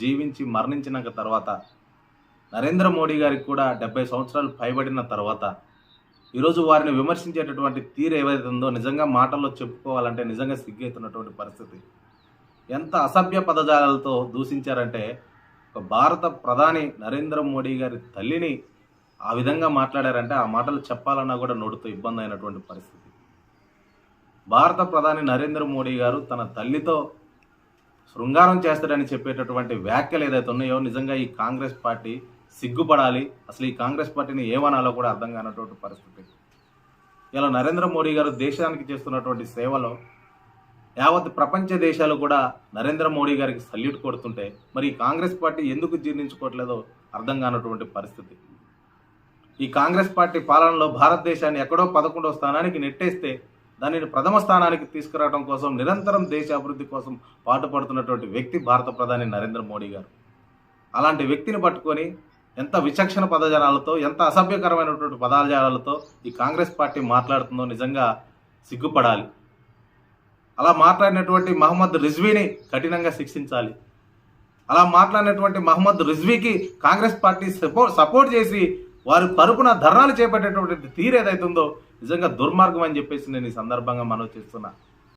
జీవించి మరణించినాక తర్వాత నరేంద్ర మోడీ గారికి కూడా డెబ్బై సంవత్సరాలు పైబడిన తర్వాత ఈరోజు వారిని విమర్శించేటటువంటి తీరు ఏవైతే ఉందో నిజంగా మాటల్లో చెప్పుకోవాలంటే నిజంగా సిగ్గెత్తున్నటువంటి పరిస్థితి. ఎంత అసభ్య పదజాలతో దూషించారంటే ఒక భారత ప్రధాని నరేంద్ర మోడీ గారి తల్లిని ఆ విధంగా మాట్లాడారంటే ఆ మాటలు చెప్పాలన్నా కూడా నోటితో ఇబ్బంది అయినటువంటి పరిస్థితి. భారత ప్రధాని నరేంద్ర మోడీ గారు తన తల్లితో శృంగారం చేస్తాడని చెప్పేటటువంటి వ్యాఖ్యలు ఏదైతే ఉన్నాయో నిజంగా ఈ కాంగ్రెస్ పార్టీ సిగ్గుపడాలి. అసలు ఈ కాంగ్రెస్ పార్టీని ఏమనాలో కూడా అర్థం కానటువంటి పరిస్థితి. ఇలా నరేంద్ర మోడీ గారు దేశానికి చేస్తున్నటువంటి సేవలో యావత్ ప్రపంచ దేశాలు కూడా నరేంద్ర మోడీ గారికి సల్యూట్ కొడుతుంటే మరి కాంగ్రెస్ పార్టీ ఎందుకు జీర్ణించుకోవట్లేదో అర్థం కానటువంటి పరిస్థితి. ఈ కాంగ్రెస్ పార్టీ పాలనలో భారతదేశాన్ని ఎక్కడో పదకొండవ స్థానానికి నెట్టేస్తే దానిని ప్రథమ స్థానానికి తీసుకురావడం కోసం నిరంతరం దేశ అభివృద్ధి కోసం పాటుపడుతున్నటువంటి వ్యక్తి భారత ప్రధాని నరేంద్ర మోడీ గారు. అలాంటి వ్యక్తిని పట్టుకొని ఎంత విచక్షణ పదజాలాలతో ఎంత అసభ్యకరమైనటువంటి పదజాలాలతో ఈ కాంగ్రెస్ పార్టీ మాట్లాడుతుందో నిజంగా సిగ్గుపడాలి. అలా మాట్లాడినటువంటి మహమ్మద్ రిజ్వీని కఠినంగా శిక్షించాలి. అలా మాట్లాడినటువంటి మహమ్మద్ రిజ్వీకి కాంగ్రెస్ పార్టీ సపోర్ట్ సపోర్ట్ చేసి వారి తరపున ధర్నాలు చేపట్టేటువంటి తీరు ఏదైతుందో నిజంగా దుర్మార్గం అని చెప్పేసి నేను ఈ సందర్భంగా మనవి చేస్తున్నా.